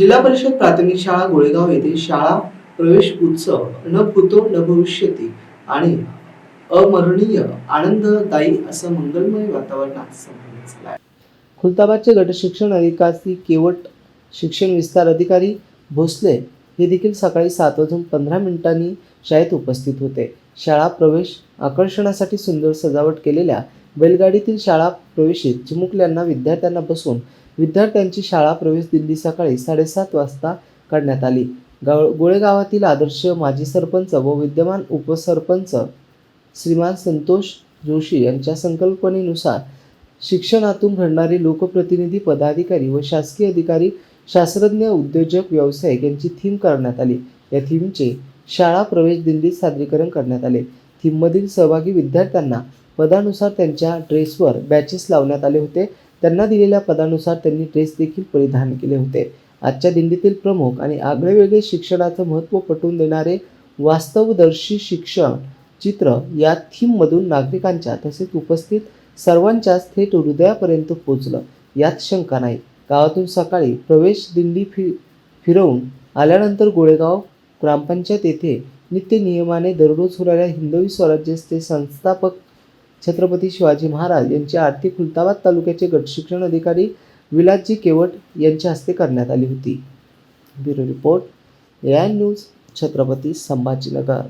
जिल्हा परिषद प्राथमिक शाळा गोळेगाव येथे शाळा प्रवेश उत्सव न पुतो न भविष्यती आणि अमरणीय आनंददायी असं मंगलमय वातावरणात संपन्न आहे. खुलताबादचे गटशिक्षण अधिकारी केवट शिक्षण विस्तार अधिकारी भोसले हे देखील सकाळी सात वाजून पंधरा मिनिटांनी शाळेत उपस्थित होते शाळा प्रवेश आकर्षणासाठी सुंदर सजावट केलेल्या बैलगाडीतील शाळा प्रवेशित चिमुकल्यांना विद्यार्थ्यांना बसून विद्यार्थ्यांची शाळा प्रवेश दिल्ली सकाळी साडेसात वाजता काढण्यात आली. गाव गोळेगावातील आदर्श माजी सरपंच व विद्यमान उपसरपंच श्रीमान संतोष जोशी यांच्या संकल्पनेनुसार शिक्षणातून घडणारे लोकप्रतिनिधी पदाधिकारी व शासकीय अधिकारी शास्त्रज्ञ उद्योजक व्यावसायिक यांची थीम करण्यात आली. या थीमचे शाळा प्रवेश दिंडीत सादरीकरण करण्यात आले. थीममधील सहभागी विद्यार्थ्यांना पदानुसार त्यांच्या ड्रेसवर बॅचेस लावण्यात आले होते. त्यांना दिलेल्या पदानुसार त्यांनी ड्रेस देखील परिधान केले होते. आजच्या दिंडीतील प्रमुख आणि आगळेवेगळे शिक्षणाचं महत्त्व पटवून देणारे वास्तवदर्शी शिक्षण चित्र या थीममधून नागरिकांच्या तसेच उपस्थित सर्वांच्याच थेट हृदयापर्यंत पोचलं यात शंका नाही. गावातून सकाळी प्रवेश दिंडी फि फिरवून आल्यानंतर गोळेगाव ग्रामपंचायत येथे नित्य नियमाने दररोज होणाऱ्या हिंदवी स्वराज्याचे संस्थापक छत्रपती शिवाजी महाराज यांची आरती खुलताबाद तालुक्याचे गटशिक्षण अधिकारी विलासजी केवट यांच्या हस्ते करण्यात आली होती. Bureau report A news Chhatrapati Sambhajinagar.